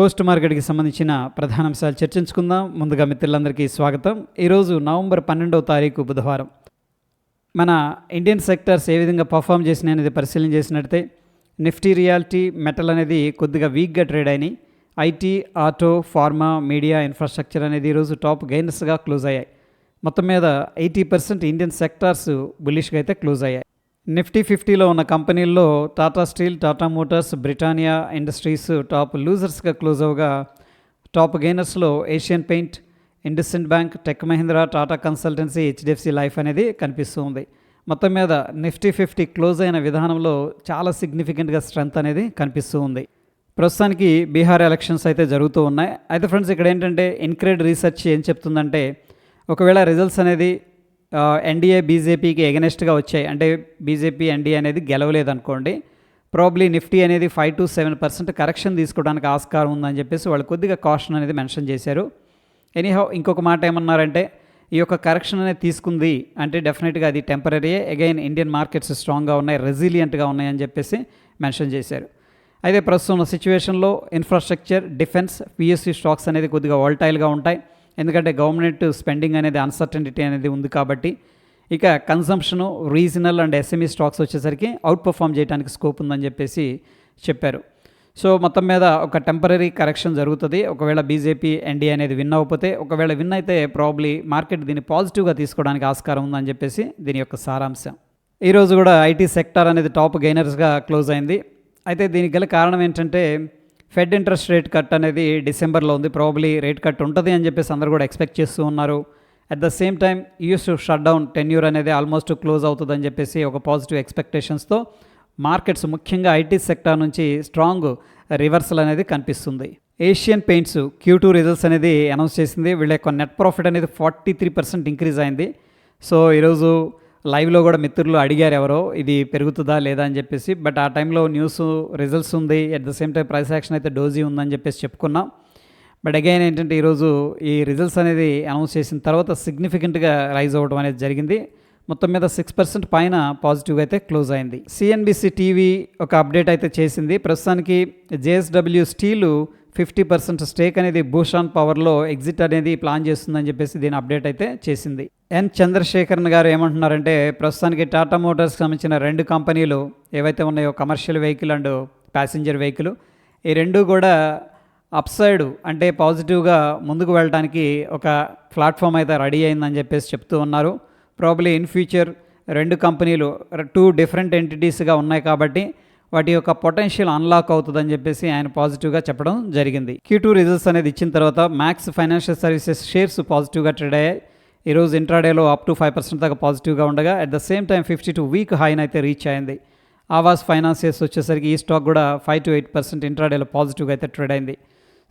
Post మార్కెట్కి సంబంధించిన ప్రధాన అంశాలు చర్చించుకుందాం. ముందుగా మిత్రులందరికీ స్వాగతం. ఈరోజు నవంబర్ పన్నెండవ తారీఖు బుధవారం. మన ఇండియన్ సెక్టర్స్ ఏ విధంగా పర్ఫామ్ చేసినాయి అనేది పరిశీలన చేసినట్టయితే నిఫ్టీ రియాలిటీ మెటల్ అనేది కొద్దిగా వీక్గా ట్రేడ్ అయినాయి. IT auto pharma media infrastructure అనేది ఈరోజు టాప్ గెయినర్స్గా క్లోజ్ అయ్యాయి. మొత్తం మీద ఎయిటీ పర్సెంట్ ఇండియన్ సెక్టార్స్ బులిష్గా అయితే క్లోజ్ అయ్యాయి. నిఫ్టీ ఫిఫ్టీలో ఉన్న కంపెనీల్లో Tata Steel Tata Motors Britannia Industries top లూజర్స్గా close అవగా top గెయినర్స్లో Asian Paint IndusInd Bank Tech Mahindra Tata Consultancy HDFC Life అనేది కనిపిస్తూ ఉంది. మొత్తం మీద నిఫ్టీ ఫిఫ్టీ క్లోజ్ అయిన విధానంలో చాలా సిగ్నిఫికెంట్గా స్ట్రెంత్ అనేది కనిపిస్తూ ఉంది. ప్రస్తుతానికి బీహార్ ఎలక్షన్స్ అయితే జరుగుతూ ఉన్నాయి. అయితే ఫ్రెండ్స్ ఇక్కడ ఏంటంటే ఇన్క్రెడ్ రీసెర్చ్ ఏం చెప్తుందంటే ఒకవేళ రిజల్ట్స్ అనేది ఎన్డీఏ బీజేపీకి ఎగనెస్ట్గా వచ్చాయి. అంటే బీజేపీ ఎన్డీఏ అనేది గెలవలేదనుకోండి. ప్రాబ్లీ నిఫ్టీ అనేది five to seven percent correction తీసుకోవడానికి ఆస్కారం ఉందని చెప్పేసి వాళ్ళు కొద్దిగా కాషన్ అనేది మెన్షన్ చేశారు. ఎనీహౌ ఇంకొక మాట ఏమన్నారంటే ఈ యొక్క కరెక్షన్ అనేది తీసుకుంది అంటే డెఫినెట్గా అది టెంపరీయే. అగైన్ ఇండియన్ మార్కెట్స్ స్ట్రాంగ్గా ఉన్నాయి రెసిలియంట్గా ఉన్నాయని చెప్పేసి మెన్షన్ చేశారు. అయితే ప్రస్తుతం ఉన్న సిచ్యువేషన్లో ఇన్ఫ్రాస్ట్రక్చర్ డిఫెన్స్ పిఎస్సి స్టాక్స్ అనేది కొద్దిగా వాల్టైల్గా ఉంటాయి. ఎందుకంటే గవర్నమెంట్ స్పెండింగ్ అనేది అన్సర్టనిటీ అనేది ఉంది కాబట్టి ఇక consumption regional and SME stocks వచ్చేసరికి అవుట్ పర్ఫామ్ చేయడానికి స్కోప్ ఉందని చెప్పేసి చెప్పారు. సో మొత్తం మీద ఒక టెంపరీ కరెక్షన్ జరుగుతుంది. ఒకవేళ బీజేపీ ఎన్డీఏ అనేది విన్ అవ్వకపోతే ఒకవేళ విన్ అయితే ప్రాబ్లీ మార్కెట్ దీన్ని పాజిటివ్గా తీసుకోవడానికి ఆస్కారం ఉందని చెప్పేసి దీని యొక్క సారాంశం. ఈరోజు కూడా ఐటీ సెక్టార్ అనేది టాప్ గెయినర్స్గా క్లోజ్ అయింది. అయితే దీనికి గల కారణం ఏంటంటే ఫెడ్ ఇంట్రెస్ట్ రేట్ కట్ అనేది డిసెంబర్లో ఉంది. ప్రాబ్లీ రేట్ కట్ ఉంటుంది అని చెప్పేసి అందరూ కూడా ఎక్స్పెక్ట్ చేస్తూ ఉన్నారు. At the same time US shutdown tenure అనేది ఆల్మోస్ట్ క్లోజ్ అవుతుందని చెప్పేసి ఒక పాజిటివ్ ఎక్స్పెక్టేషన్స్తో మార్కెట్స్ ముఖ్యంగా ఐటీ సెక్టార్ నుంచి స్ట్రాంగ్ రివర్సల్ అనేది కనిపిస్తుంది. Asian Paints Q two results అనేది అనౌన్స్ చేసింది. వీళ్ళ యొక్క నెట్ ప్రాఫిట్ అనేది ఫార్టీ త్రీ పర్సెంట్ ఇంక్రీజ్ అయింది. సో ఈరోజు లైవ్లో కూడా మిత్రులు అడిగారు ఎవరో ఇది పెరుగుతుందా లేదా అని చెప్పేసి. బట్ ఆ టైంలో న్యూస్ రిజల్ట్స్ ఉంది at the same time price action అయితే డోజీ ఉందని చెప్పేసి చెప్పుకున్నాం. బట్ అగైన్ ఏంటంటే ఈరోజు ఈ రిజల్ట్స్ అనేది అనౌన్స్ చేసిన తర్వాత సిగ్నిఫికెంట్గా రైజ్ అవ్వడం అనేది జరిగింది. మొత్తం మీద సిక్స్ పర్సెంట్ పైన పాజిటివ్గా అయితే క్లోజ్ అయింది. సిఎన్బిసి టీవీ ఒక అప్డేట్ అయితే చేసింది. ప్రస్తుతానికి JSW steel fifty percent stake అనేది భూషాన్ పవర్లో ఎగ్జిట్ అనేది ప్లాన్ చేస్తుందని చెప్పేసి దీని అప్డేట్ అయితే చేసింది. ఎన్ చంద్రశేఖరన్ గారు ఏమంటున్నారంటే ప్రస్తుతానికి టాటా మోటార్స్కి సంబంధించిన రెండు కంపెనీలు ఏవైతే ఉన్నాయో commercial vehicle and passenger vehicle ఈ రెండు కూడా అప్ సైడ్ అంటే పాజిటివ్గా ముందుకు వెళ్ళడానికి ఒక ప్లాట్ఫామ్ అయితే రెడీ అయిందని చెప్పేసి చెప్తూ ఉన్నారు. ప్రాబ్లీ ఇన్ ఫ్యూచర్ రెండు కంపెనీలు టూ డిఫరెంట్ ఎంటిటీస్గా ఉన్నాయి కాబట్టి వాటి యొక్క పొటెన్షియల్ అన్లాక్ అవుతుందని చెప్పేసి ఆయన పాజిటివ్గా చెప్పడం జరిగింది. క్యూ టూ రిజల్ట్స్ అనేది ఇచ్చిన తర్వాత మ్యాక్స్ ఫైనాన్షియల్ సర్వీసెస్ షేర్స్ పాజిటివ్గా ట్రేడ్ అయ్యాయి. ఈరోజు ఇంట్రాడేలో అప్ టు ఫైవ్ పర్సెంట్ దాకా పాజిటివ్గా ఉండగా at the same time fifty two week high అయితే రీచ్ అయింది. ఆవాస్ ఫైనాన్సియర్స్ వచ్చేసరికి ఈ స్టాక్ కూడా ఫైవ్ టు ఎయిట్ పర్సెంట్ ఇంట్రాడేలో పాజిటివ్గా అయితే ట్రేడ్ అయింది.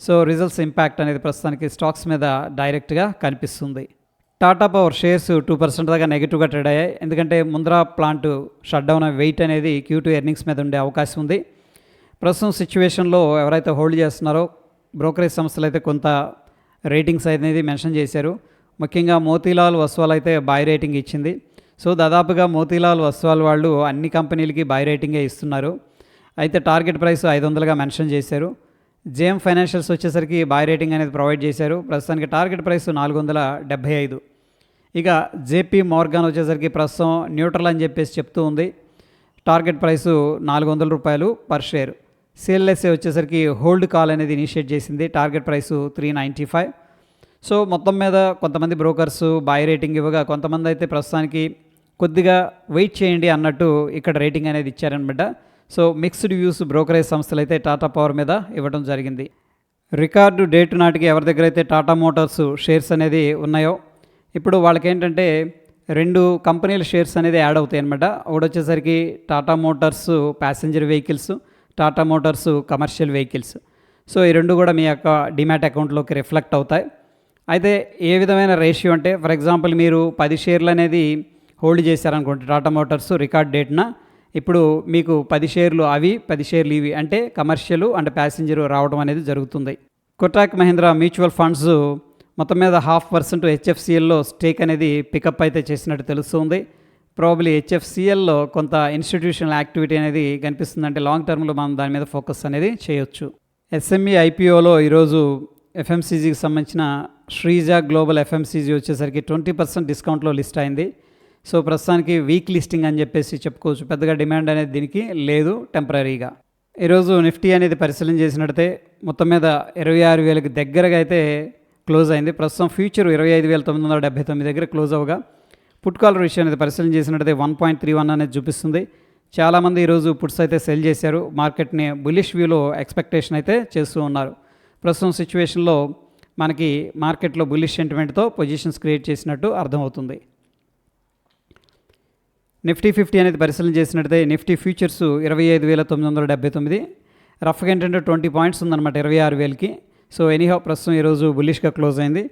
సో రిజల్ట్స్ ఇంపాక్ట్ అనేది ప్రస్తుతానికి స్టాక్స్ మీద డైరెక్ట్గా కనిపిస్తుంది. Tata Power shares two percent దాకా నెగిటివ్గా ట్రేడ్ అయ్యాయి. ఎందుకంటే Mundra plant shut down weight అనేది క్యూ టూ ఎర్నింగ్స్ మీద ఉండే అవకాశం ఉంది. ప్రస్తుతం సిచ్యువేషన్లో ఎవరైతే హోల్డ్ చేస్తున్నారో బ్రోకరేజ్ సంస్థలు అయితే కొంత రేటింగ్స్ అనేది మెన్షన్ చేశారు. ముఖ్యంగా మోతీలాల్ వస్వాల్ అయితే బాయ్ రేటింగ్ ఇచ్చింది. సో దాదాపుగా మోతీలాల్ వస్వాల్ వాళ్ళు అన్ని కంపెనీలకి బాయ్ రేటింగే ఇస్తున్నారు. అయితే టార్గెట్ ప్రైస్ ఐదు వందలుగా మెన్షన్ చేశారు. జేఎం ఫైనాన్షియల్స్ వచ్చేసరికి బాయ్ రేటింగ్ అనేది ప్రొవైడ్ చేశారు. ప్రస్తుతానికి టార్గెట్ ప్రైస్ నాలుగు వందల డెబ్బై ఐదు. ఇక జేపీ మోర్గాన్ వచ్చేసరికి ప్రస్తుతం న్యూట్రల్ అని చెప్పేసి చెప్తూ ఉంది. టార్గెట్ ప్రైసు నాలుగు వందల రూపాయలు పర్ షేర్. సిఎల్ఎస్ఏ వచ్చేసరికి హోల్డ్ కాల్ అనేది ఇనిషియేట్ చేసింది. Target price three ninety five. So మొత్తం మీద కొంతమంది బ్రోకర్స్ బాయ్ రేటింగ్ ఇవ్వగా కొంతమంది అయితే ప్రస్తుతానికి కొద్దిగా వెయిట్ చేయండి అన్నట్టు ఇక్కడ రేటింగ్ అనేది ఇచ్చారనమాట. సో మిక్స్డ్ వ్యూస్ బ్రోకరేజ్ సంస్థలు అయితే టాటా పవర్ మీద ఇవ్వడం జరిగింది. రికార్డు డేట్ నాటికి ఎవరి దగ్గర అయితే టాటా మోటార్స్ షేర్స్ అనేది ఉన్నాయో ఇప్పుడు వాళ్ళకి ఏంటంటే రెండు కంపెనీల షేర్స్ అనేది యాడ్ అవుతాయి అనమాట ఒకటి వచ్చేసరికి Tata Motors passenger vehicles Tata Motors commercial vehicles. So ఈ రెండు కూడా మీ యొక్క డిమాట్ అకౌంట్లోకి రిఫ్లెక్ట్ అవుతాయి. అయితే ఏ విధమైన రేషియో అంటే ఫర్ ఎగ్జాంపుల్ మీరు పది షేర్లు అనేది హోల్డ్ చేశారనుకోండి టాటా మోటార్స్ రికార్డ్ డేట్న ఇప్పుడు మీకు పది షేర్లు అవి పది షేర్లు ఇవి అంటే కమర్షియల్ అండ్ ప్యాసింజర్ రావడం అనేది జరుగుతుంది. కొటాక్ మహీంద్రా మ్యూచువల్ ఫండ్స్ మొత్తం మీద హాఫ్ పర్సెంట్ హెచ్ఎఫ్సిఎల్లో స్టేక్ అనేది పికప్ అయితే చేసినట్టు తెలుస్తుంది. ప్రాబ్లీ హెచ్ఎఫ్సిఎల్లో కొంత ఇన్స్టిట్యూషనల్ యాక్టివిటీ అనేది కనిపిస్తుంది. అంటే లాంగ్ టర్మ్లో మనం దాని మీద ఫోకస్ అనేది చేయొచ్చు. ఎస్ఎంఈ ఐపీఓలో ఈరోజు ఎఫ్ఎంసీజీకి సంబంధించిన శ్రీజా గ్లోబల్ ఎఫ్ఎంసీజీ వచ్చేసరికి ట్వంటీ పర్సెంట్ డిస్కౌంట్లో లిస్ట్ అయింది. సో ప్రస్తుతానికి వీక్ లిస్టింగ్ అని చెప్పేసి చెప్పుకోవచ్చు. పెద్దగా డిమాండ్ అనేది దీనికి లేదు టెంపరీగా ఈరోజు నిఫ్టీ అనేది పరిశీలన చేసినట్టయితే మొత్తం మీద ఇరవై ఆరు వేలకు దగ్గరగా అయితే క్లోజ్ అయింది. ప్రస్తుతం ఫ్యూచర్ ఇరవై ఐదు వేల తొమ్మిది వందల డెబ్బై తొమ్మిది దగ్గర క్లోజ్ అవగా. పుట్ కాలర్ విషయం అనేది పరిశీలన చేసినట్టయితే వన్ పాయింట్ త్రీ వన్ అనేది చూపిస్తుంది. చాలామంది ఈరోజు పుట్స్ అయితే సెల్ చేశారు. మార్కెట్ని బులిష్ వ్యూలో ఎక్స్పెక్టేషన్ అయితే చేస్తూ ఉన్నారు. ప్రస్తుతం సిచ్యువేషన్లో మనకి మార్కెట్లో బులిష్ సెంటిమెంట్తో పొజిషన్స్ క్రియేట్ చేసినట్టు అర్థమవుతుంది. నిఫ్టీ ఫిఫ్టీ అనేది పరిశీలన చేసినట్టయితే నిఫ్టీ ఫ్యూచర్స్ ఇరవై ఐదు వేల తొమ్మిది వందల డెబ్బై తొమ్మిది. రఫ్గా ఏంటంటే ట్వంటీ పాయింట్స్ ఉందన్నమాట ఇరవై ఆరు వేలకి. సో ఎనీహౌ ప్రస్తుతం ఈరోజు బుల్లిష్గా క్లోజ్ అయింది.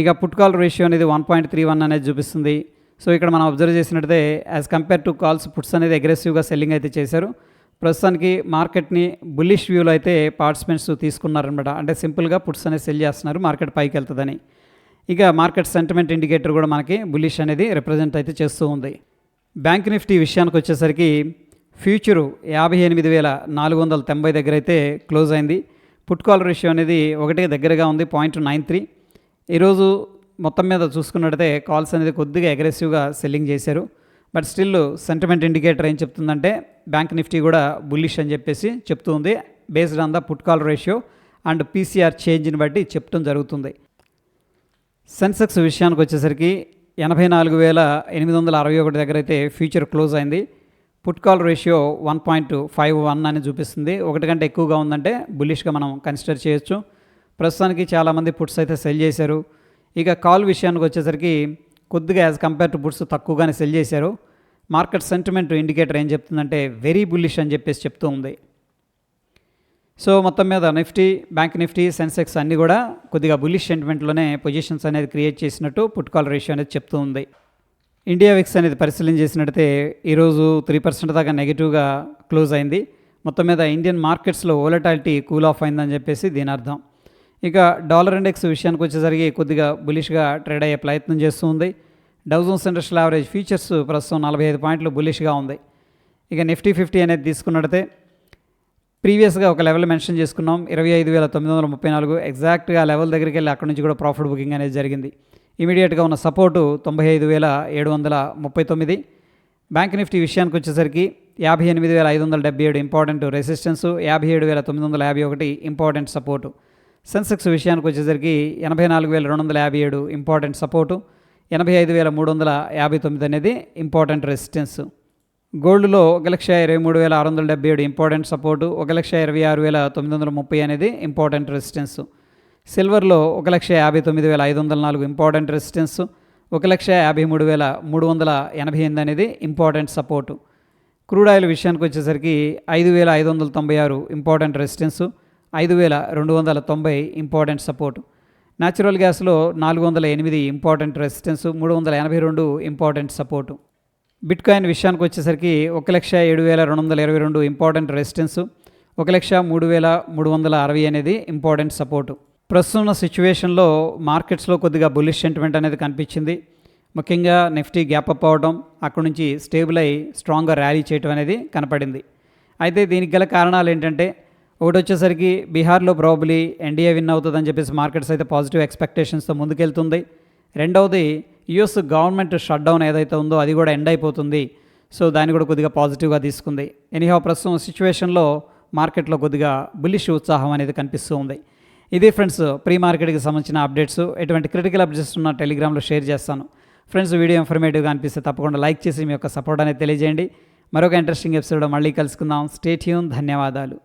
ఇక పుట్ కాల్ రేషియో అనేది వన్ పాయింట్ త్రీ వన్ అనేది చూపిస్తుంది. సో ఇక్కడ మనం అబ్జర్వ్ చేసినట్టయితే as compare to calls puts అనేది అగ్రెసివ్గా సెల్లింగ్ అయితే చేశారు. ప్రస్తుతానికి మార్కెట్ని బుల్లిష్ వ్యూలో అయితే పార్టిసిపెంట్స్ తీసుకున్నారనమాట అంటే సింపుల్గా పుట్స్ అనేది సెల్ చేస్తున్నారు మార్కెట్ పైకి వెళ్తుందని. ఇక మార్కెట్ సెంటిమెంట్ ఇండికేటర్ కూడా మనకి బుల్లిష్ అనేది రిప్రజెంట్ అయితే చేస్తూ ఉంది. బ్యాంక్ నిఫ్టీ విషయానికి వచ్చేసరికి ఫ్యూచరు యాభై ఎనిమిది వేల నాలుగు వందల తొంభై దగ్గర అయితే క్లోజ్ అయింది. పుట్ కాల్ రేషియో అనేది ఒకటికి దగ్గరగా ఉంది పాయింట్ నైన్ త్రీ. ఈరోజు మొత్తం మీద చూసుకున్నట్టయితే కాల్స్ అనేది కొద్దిగా అగ్రెసివ్గా సెల్లింగ్ చేశారు. బట్ స్టిల్ సెంటిమెంట్ ఇండికేటర్ ఏం చెప్తుందంటే బ్యాంక్ నిఫ్టీ కూడా బుల్లిష్ అని చెప్పేసి చెప్తూ ఉంది based on the put call ratio and PCR చేంజ్ని బట్టి చెప్పడం జరుగుతుంది. సెన్సెక్స్ విషయానికి వచ్చేసరికి ఎనభై నాలుగు వేల ఎనిమిది వందల అరవై ఒకటి దగ్గర అయితే ఫ్యూచర్ క్లోజ్ అయింది. Put call ratio one point five one అని చూపిస్తుంది. ఒకటి కంటే ఎక్కువగా ఉందంటే బుల్లిష్గా మనం కన్సిడర్ చేయొచ్చు. ప్రస్తుతానికి చాలామంది పుట్స్ అయితే సెల్ చేశారు. ఇక కాల్ విషయానికి వచ్చేసరికి కొద్దిగా యాజ్ కంపేర్ టు పుట్స్ తక్కువగానే సెల్ చేశారు. మార్కెట్ సెంటిమెంట్ ఇండికేటర్ ఏం చెప్తుందంటే వెరీ బుల్లిష్ అని చెప్పేసి చెప్తూ ఉంది. సో మొత్తం మీద నిఫ్టీ బ్యాంక్ నిఫ్టీ సెన్సెక్స్ అన్నీ కూడా కొద్దిగా బుల్లిష్ సెంటిమెంట్లోనే పొజిషన్స్ అనేది క్రియేట్ చేసినట్టు పుట్ కాల్ రేషియో అనేది చెప్తూ ఉంది. ఇండియా విక్స్ అనేది పరిశీలన చేసినట్టయితే ఈరోజు త్రీ పర్సెంట్ దాకా నెగిటివ్గా క్లోజ్ అయింది. మొత్తం మీద ఇండియన్ మార్కెట్స్లో ఓలటాలిటీ కూల్ ఆఫ్ అయిందని చెప్పేసి దీని అర్థం. ఇక డాలర్ ఇండెక్స్ విషయానికి వచ్చేసరికి కొద్దిగా బులిష్గా ట్రేడ్ అయ్యే ప్రయత్నం చేస్తూ ఉంది. డౌజన్స్ ఇండస్ట్రియల్ యావరేజ్ ఫీచర్స్ ప్రస్తుతం నలభై ఐదు పాయింట్లు బులిష్గా ఉంది. ఇక నిఫ్టీ ఫిఫ్టీ అనేది తీసుకున్నట్టయితే ప్రీవియస్గా ఒక లెవెల్ మెన్షన్ చేసుకున్నాం. ఇరవై ఐదు వేల తొమ్మిది వందల ముప్పై నాలుగు ఎగ్జాక్ట్గా లెవెల్ దగ్గరికి వెళ్ళి అక్కడ నుంచి కూడా ప్రాఫిట్ బుకింగ్ అనేది జరిగింది. ఇమీడియట్గా ఉన్న సపోర్టు తొంభై ఐదు వేల ఏడు వందల ముప్పై తొమ్మిది. బ్యాంక్ నిఫ్టీ విషయానికి వచ్చేసరికి యాభై ఎనిమిది వేల ఐదు వందల డెబ్బై ఏడు ఇంపార్టెంట్ రెసిస్టెన్స్ యాభై ఏడు వేల తొమ్మిది వందల యాభై ఒకటి ఇంపార్టెంట్ సపోర్టు సెన్సెక్స్ విషయానికి వచ్చేసరికి ఎనభై నాలుగు వేల రెండు వందల యాభై ఏడు ఇంపార్టెంట్ సపోర్టు ఎనభై ఐదు వేల మూడు వందల యాభై తొమ్మిది అనేది ఇంపార్టెంట్ రెసిస్టెన్స్ గోల్డ్లో ఒక లక్ష ఇరవై మూడు వేల ఆరు వందల డెబ్బై ఏడు ఇంపార్టెంట్ సపోర్టు ఒక లక్ష ఇరవై ఆరు వేల తొమ్మిది వందల ముప్పై అనేది ఇంపార్టెంట్ రెసిస్టెన్స్ సిల్వర్లో ఒక లక్ష యాభై తొమ్మిది వేల ఐదు వందల నాలుగు ఇంపార్టెంట్ రెసిస్టెన్స్ ఒక లక్ష యాభై మూడు వేల మూడు వందల ఎనభై ఎనిమిది అనేది ఇంపార్టెంట్ సపోర్టు. క్రూడ్ ఆయిల్ విషయానికి వచ్చేసరికి ఐదు వేల ఐదు వందల తొంభై ఆరు ఇంపార్టెంట్ రెసిస్టెన్స్ ఐదు వేల రెండు వందల తొంభై ఇంపార్టెంట్ సపోర్టు. న్యాచురల్ గ్యాస్లో నాలుగు వందల ఎనిమిది ఇంపార్టెంట్ రెసిస్టెన్స్ మూడు వందల ఎనభై రెండు ఇంపార్టెంట్ సపోర్టు. బిట్ కాయిన్ విషయానికి వచ్చేసరికి ఒక లక్ష ఏడు వేల రెండు వందల ఇరవై రెండు ఇంపార్టెంట్ రెసిస్టెన్స్ ఒక లక్ష మూడు వేల మూడు వందల అరవై అనేది ఇంపార్టెంట్ సపోర్టు. ప్రస్తుతం సిచ్యువేషన్లో మార్కెట్స్లో కొద్దిగా బుల్లిష్ సెంటిమెంట్ అనేది కనిపించింది. ముఖ్యంగా నిఫ్టీ గ్యాప్ అప్ అవ్వడం అక్కడ నుంచి స్టేబుల్ అయి స్ట్రాంగ్గా ర్యాలీ చేయడం అనేది కనపడింది. అయితే దీనికి గల కారణాలు ఏంటంటే ఒకటి వచ్చేసరికి బీహార్లో ప్రాబులీ ఎన్డీఏ విన్ అవుతుందని చెప్పేసి మార్కెట్స్ అయితే పాజిటివ్ ఎక్స్పెక్టేషన్స్తో ముందుకెళ్తుంది. రెండవది యుఎస్ గవర్నమెంట్ షట్ డౌన్ ఏదైతే ఉందో అది కూడా ఎండ్ అయిపోతుంది. సో దాన్ని కూడా కొద్దిగా పాజిటివ్గా తీసుకుంది. ఎనీహా ప్రస్తుతం సిచ్యువేషన్లో మార్కెట్లో కొద్దిగా బులిష్ ఉత్సాహం అనేది కనిపిస్తూ ఉంది. ఇది ఫ్రెండ్స్ ప్రీ మార్కెట్కి సంబంధించిన అప్డేట్స్. ఎటువంటి క్రిటికల్ అప్డేట్స్ ఉన్న టెలిగ్రామ్లో షేర్ చేస్తాను. ఫ్రెండ్స్ వీడియో ఇన్ఫర్మేటివ్గా అనిపిస్తే తప్పకుండా లైక్ చేసి మీ యొక్క సపోర్ట్ అనేది తెలియజేయండి. మరొక ఇంట్రెస్టింగ్ ఎపిసోడ్ మళ్ళీ కలుసుకుందాం. స్టేట్ స్టేట్యూన్ ధన్యవాదాలు.